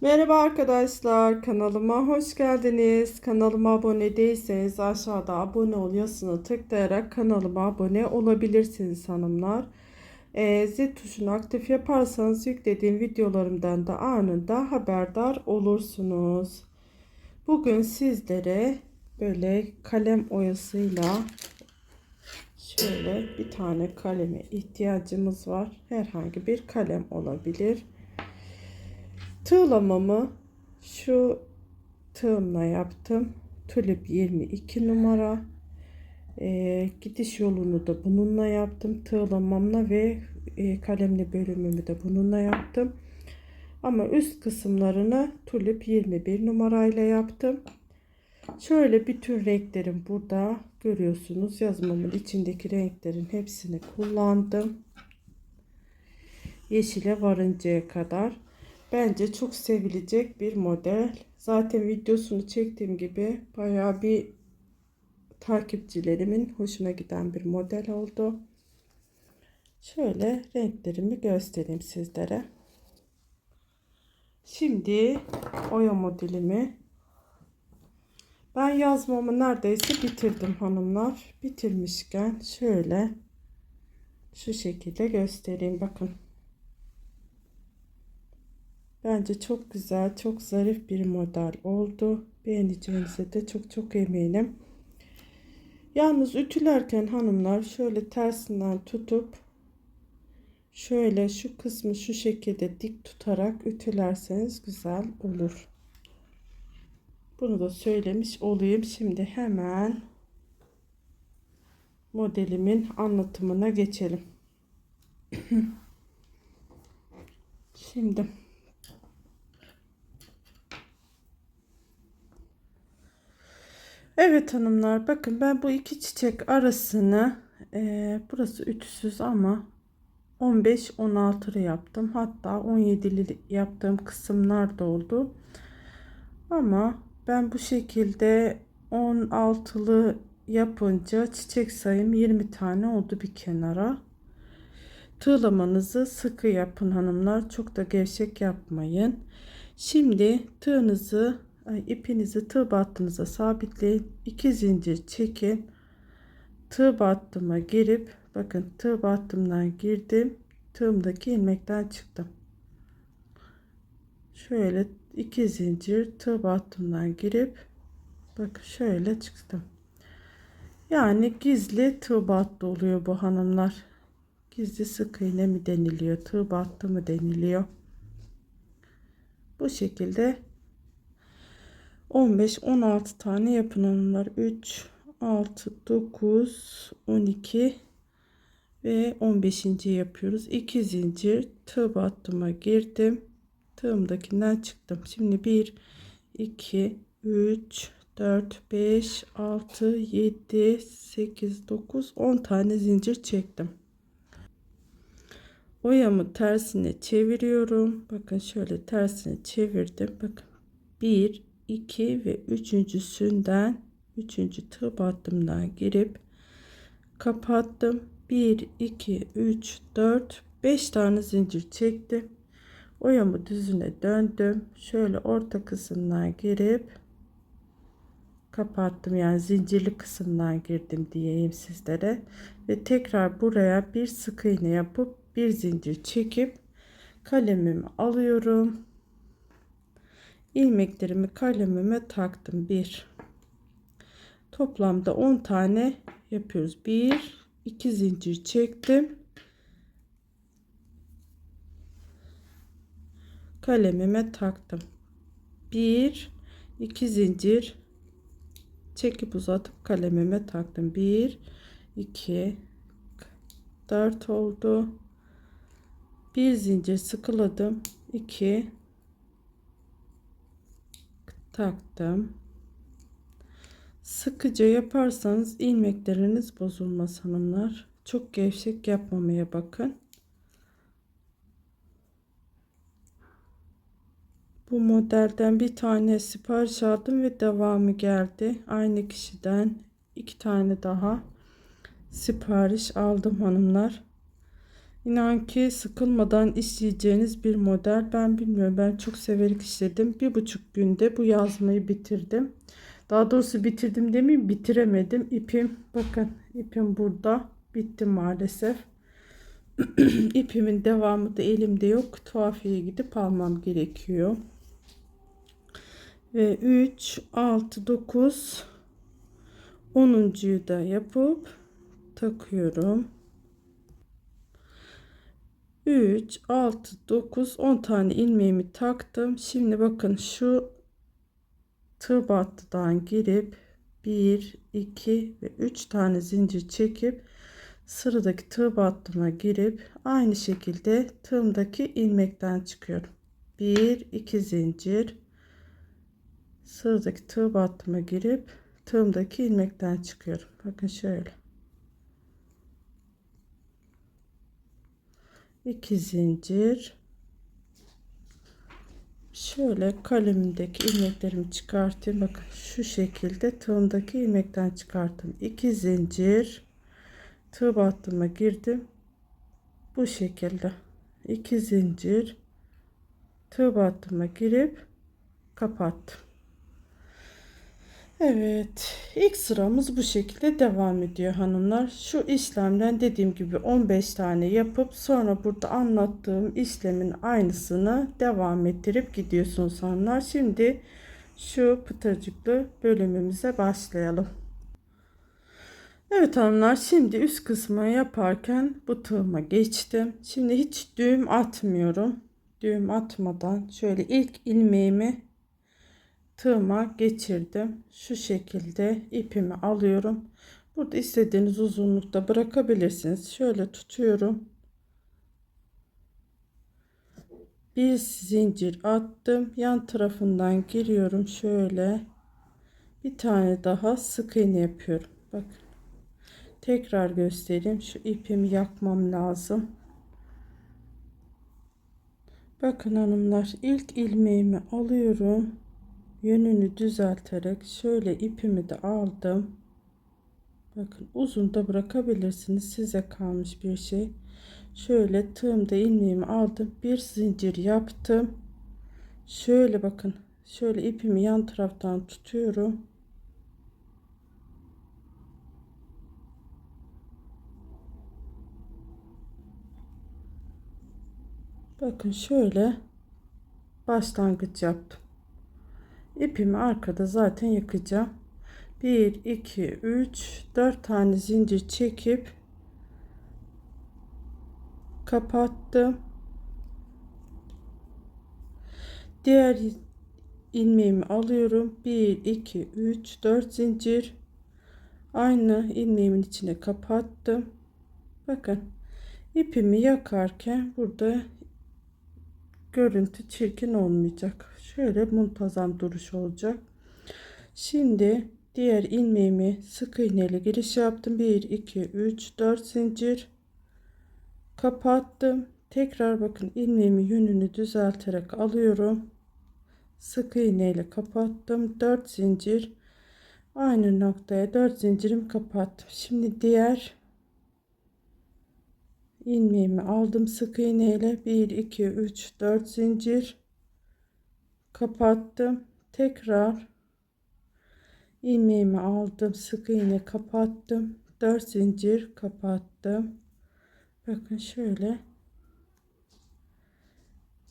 Merhaba arkadaşlar kanalıma hoş geldiniz. Kanalıma abone değilseniz aşağıda abone ol yazısını tıklayarak kanalıma abone olabilirsiniz hanımlar. Ee, zil tuşunu aktif yaparsanız yüklediğim videolarımdan da anında haberdar olursunuz. Bugün sizlere böyle kalem oyasıyla şöyle bir tane kaleme ihtiyacımız var. Herhangi bir kalem olabilir. Tığlamamı şu tığımla yaptım. Tulip 22 numara. Ee, gidiş yolunu da bununla yaptım. Tığlamamla ve e, kalemli bölümümü de bununla yaptım. Ama üst kısımlarını tulip 21 numarayla yaptım. Şöyle bütün renklerim burada görüyorsunuz. Yazmamın içindeki renklerin hepsini kullandım. Yeşile varıncaya kadar. Bence çok sevilecek bir model. Zaten videosunu çektiğim gibi bayağı bir takipçilerimin hoşuna giden bir model oldu. Şöyle renklerimi göstereyim sizlere. Şimdi oya modelimi ben yazmamı neredeyse bitirdim hanımlar. Bitirmişken şöyle şu şekilde göstereyim bakın. Bence çok güzel, çok zarif bir model oldu. Beğeneceğinize de çok çok eminim. Yalnız ütülerken hanımlar şöyle tersinden tutup şöyle şu kısmı şu şekilde dik tutarak ütülerseniz güzel olur. Bunu da söylemiş olayım. Şimdi hemen modelimin anlatımına geçelim. Şimdi Evet hanımlar bakın ben bu iki çiçek arasını e, burası ütüsüz ama 15-16'lı yaptım. Hatta 17'li yaptığım kısımlar da oldu. Ama ben bu şekilde 16'lı yapınca çiçek sayım 20 tane oldu bir kenara. Tığlamanızı sıkı yapın hanımlar. Çok da gevşek yapmayın. Şimdi tığınızı ipinizi tığ battığınıza sabitleyin. 2 zincir çekin. Tığ battıma girip bakın tığ battımdan girdim. Tığımdaki ilmekten çıktım. Şöyle 2 zincir tığ battımdan girip bakın şöyle çıktım. Yani gizli tığ battı oluyor bu hanımlar. Gizli sık iğne mi deniliyor? Tığ battı mı deniliyor? Bu şekilde 15 16 tane yapın onlar. 3 6 9 12 ve 15. yapıyoruz. 2 zincir tığ battıma girdim. Tığımdakinden çıktım. Şimdi 1 2 3 4 5 6 7 8 9 10 tane zincir çektim. Oyamı tersine çeviriyorum. Bakın şöyle tersine çevirdim. Bakın 1 2 ve üçüncüsünden üçüncü tığ battımdan girip kapattım. 1 2 3 4 5 tane zincir çektim. Oyamı düzüne döndüm. Şöyle orta kısımdan girip kapattım. Yani zincirli kısımdan girdim diyeyim sizlere. Ve tekrar buraya bir sık iğne yapıp bir zincir çekip kalemimi alıyorum ilmeklerimi kalemime taktım. 1 toplamda 10 tane yapıyoruz. 1 2 zincir çektim. Kalemime taktım. 1 2 zincir çekip uzatıp kalemime taktım. 1 2 4 oldu. Bir zincir sıkıladım. 2 taktım. Sıkıca yaparsanız ilmekleriniz bozulmaz hanımlar. Çok gevşek yapmamaya bakın. Bu modelden bir tane sipariş aldım ve devamı geldi. Aynı kişiden iki tane daha sipariş aldım hanımlar. İnan ki sıkılmadan işleyeceğiniz bir model. Ben bilmiyorum. Ben çok severek işledim. Bir buçuk günde bu yazmayı bitirdim. Daha doğrusu bitirdim demeyeyim bitiremedim. İpim bakın ipim burada. Bitti maalesef. İpimin devamı da elimde yok. Tuhafiye gidip almam gerekiyor. Ve 3, 6, 9, 10'uncuyu da yapıp takıyorum. 3, 6, 9, 10 tane ilmeğimi taktım. Şimdi bakın şu tığ battıdan girip 1, 2 ve 3 tane zincir çekip sıradaki tığ battıma girip aynı şekilde tığımdaki ilmekten çıkıyorum. 1, 2 zincir sıradaki tığ battıma girip tığımdaki ilmekten çıkıyorum. Bakın şöyle. 2 zincir. Şöyle kalemimdeki ilmeklerimi çıkartayım. Bakın şu şekilde tığımdaki ilmekten çıkarttım. 2 zincir. Tığ battıma girdim. Bu şekilde. 2 zincir. Tığ battıma girip kapattım Evet, ilk sıramız bu şekilde devam ediyor hanımlar. Şu işlemden dediğim gibi 15 tane yapıp sonra burada anlattığım işlemin aynısını devam ettirip gidiyorsunuz hanımlar. Şimdi şu pıtırcıklı bölümümüze başlayalım. Evet hanımlar şimdi üst kısmı yaparken bu tığıma geçtim. Şimdi hiç düğüm atmıyorum. Düğüm atmadan şöyle ilk ilmeğimi tığıma geçirdim. Şu şekilde ipimi alıyorum. Burada istediğiniz uzunlukta bırakabilirsiniz. Şöyle tutuyorum. Bir zincir attım. Yan tarafından giriyorum. Şöyle bir tane daha sık iğne yapıyorum. Bakın. Tekrar göstereyim. Şu ipimi yakmam lazım. Bakın hanımlar ilk ilmeğimi alıyorum yönünü düzelterek şöyle ipimi de aldım. Bakın uzun da bırakabilirsiniz. Size kalmış bir şey. Şöyle tığımda ilmeğimi aldım. Bir zincir yaptım. Şöyle bakın. Şöyle ipimi yan taraftan tutuyorum. Bakın şöyle başlangıç yaptım ipimi arkada zaten yakacağım. 1 2 3 4 tane zincir çekip kapattım. Diğer ilmeğimi alıyorum. 1 2 3 4 zincir. Aynı ilmeğimin içine kapattım. Bakın ipimi yakarken burada görüntü çirkin olmayacak. Şöyle muntazam duruş olacak. Şimdi diğer ilmeğimi sık iğneyle giriş yaptım. 1 2 3 4 zincir kapattım. Tekrar bakın ilmeğimi yönünü düzelterek alıyorum. Sık iğneyle kapattım. 4 zincir aynı noktaya 4 zincirim kapattım. Şimdi diğer ilmeğimi aldım sık iğneyle. 1 2 3 4 zincir kapattım. Tekrar ilmeğimi aldım sık iğne kapattım. 4 zincir kapattım. Bakın şöyle.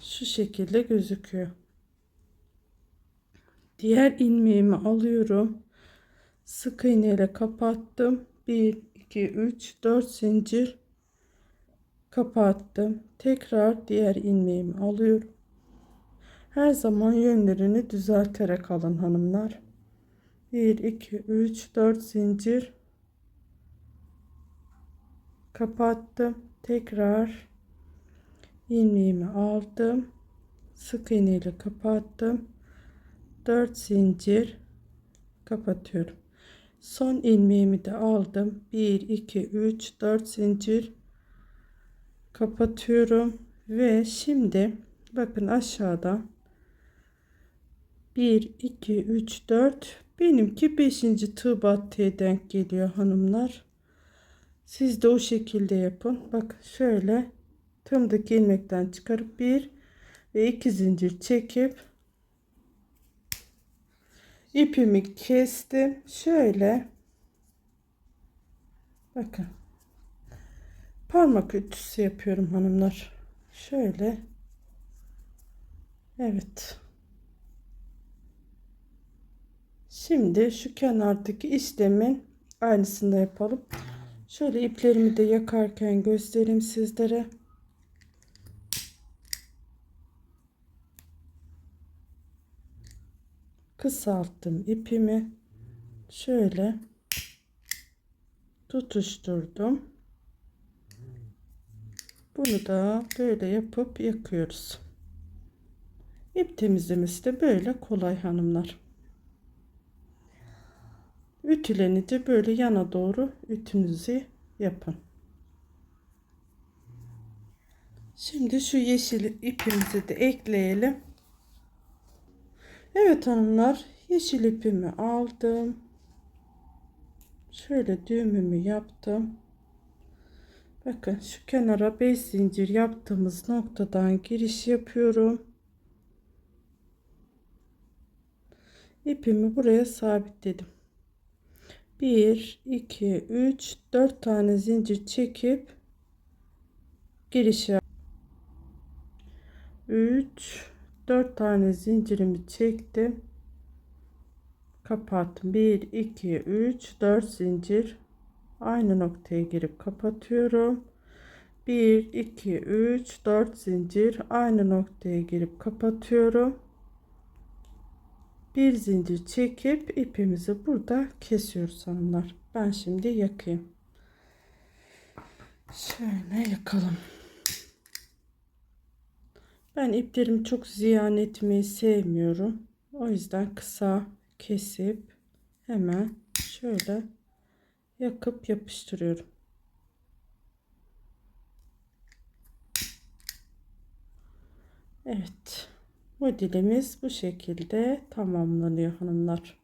Şu şekilde gözüküyor. Diğer ilmeğimi alıyorum. Sık iğne ile kapattım. 1 2 3 4 zincir kapattım. Tekrar diğer ilmeğimi alıyorum. Her zaman yönlerini düzelterek alın hanımlar. 1 2 3 4 zincir. Kapattım. Tekrar ilmeğimi aldım. Sık iğne ile kapattım. 4 zincir. Kapatıyorum. Son ilmeğimi de aldım. 1 2 3 4 zincir kapatıyorum ve şimdi bakın aşağıda 1 2 3 4 benimki 5. tığ battıya denk geliyor hanımlar siz de o şekilde yapın bak şöyle tığımdaki ilmekten çıkarıp bir ve iki zincir çekip ipimi kestim. Şöyle bakın parmak ütüsü yapıyorum hanımlar. Şöyle evet. Şimdi şu kenardaki işlemin aynısını da yapalım. Şöyle iplerimi de yakarken göstereyim sizlere. Kısalttım ipimi. Şöyle tutuşturdum. Bunu da böyle yapıp yakıyoruz. İp temizlemesi de böyle kolay hanımlar. Ütülenince böyle yana doğru ütünüzü yapın. Şimdi şu yeşil ipimizi de ekleyelim. Evet hanımlar yeşil ipimi aldım. Şöyle düğümümü yaptım. Bakın şu kenara 5 zincir yaptığımız noktadan giriş yapıyorum. İpimi buraya sabitledim. 1 2 3 4 tane zincir çekip giriş yap 3 4 tane zincirimi çektim kapattım 1 2 3 4 zincir aynı noktaya girip kapatıyorum. 1 2 3 4 zincir. Aynı noktaya girip kapatıyorum. Bir zincir çekip ipimizi burada kesiyoruz hanımlar. Ben şimdi yakayım. Şöyle yakalım. Ben iplerimi çok ziyan etmeyi sevmiyorum. O yüzden kısa kesip hemen şöyle yakıp yapıştırıyorum Evet modelimiz bu şekilde tamamlanıyor hanımlar.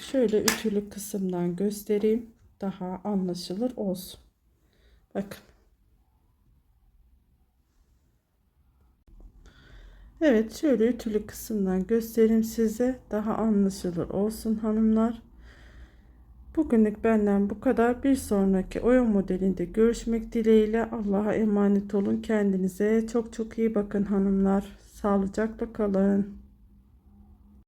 Şöyle ütülü kısımdan göstereyim. Daha anlaşılır olsun. Bakın. Evet şöyle ütülü kısımdan göstereyim size. Daha anlaşılır olsun hanımlar. Bugünlük benden bu kadar. Bir sonraki oyun modelinde görüşmek dileğiyle. Allah'a emanet olun. Kendinize çok çok iyi bakın hanımlar. Sağlıcakla kalın.